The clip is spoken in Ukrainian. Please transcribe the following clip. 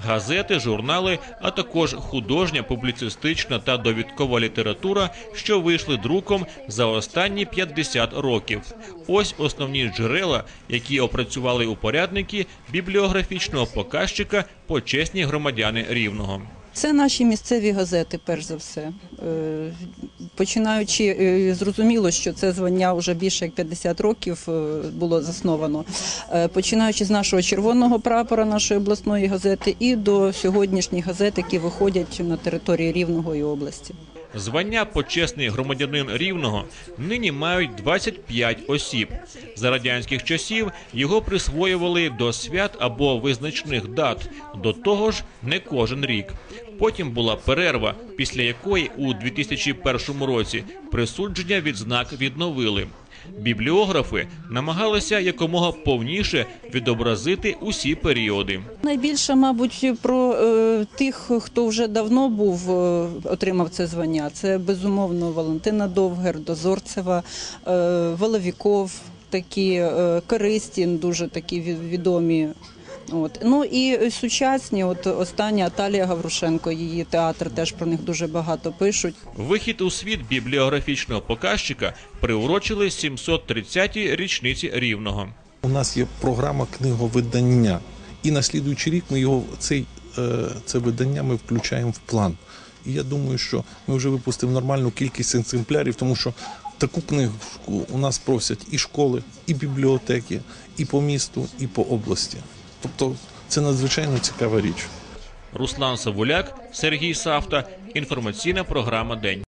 газети, журнали, а також художня, публіцистична та довідкова література, що вийшли друком за останні 50 років. Ось основні джерела, які опрацювали упорядники бібліографічного показчика почесні громадяни Рівного. Це наші місцеві газети, перш за все. Е, Починаючи, е, зрозуміло, що це звання вже більше як 50 років е, було засновано. Починаючи з нашого червоного прапора, нашої обласної газети, і до сьогоднішніх газет, які виходять на території Рівного і області. Звання почесний громадянин Рівного нині мають 25 осіб. За радянських часів його присвоювали до свят або визначних дат. До того ж, не кожен рік. Потім була перерва, після якої у 2001 році присудження відзнак відновили. Бібліографи намагалися якомога повніше відобразити усі періоди. Найбільше, мабуть, про е, тих, хто вже давно був е, отримав це звання. Це безумовно Валентина Довгер, Дозорцева, е, Воловіков, такі Користін, дуже такі ві- відомі. От ну і сучасні, от остання Аталія Гаврушенко, її театр теж про них дуже багато пишуть. Вихід у світ бібліографічного показчика приурочили 730-й річниці рівного. У нас є програма книговидання, і на слідуючий рік ми його цей е, це видання ми включаємо в план. І я думаю, що ми вже випустимо нормальну кількість екземплярів, тому що таку книжку у нас просять і школи, і бібліотеки, і по місту, і по області. Тобто це надзвичайно цікава річ. Руслан Савуляк, Сергій Савта. Інформаційна програма День.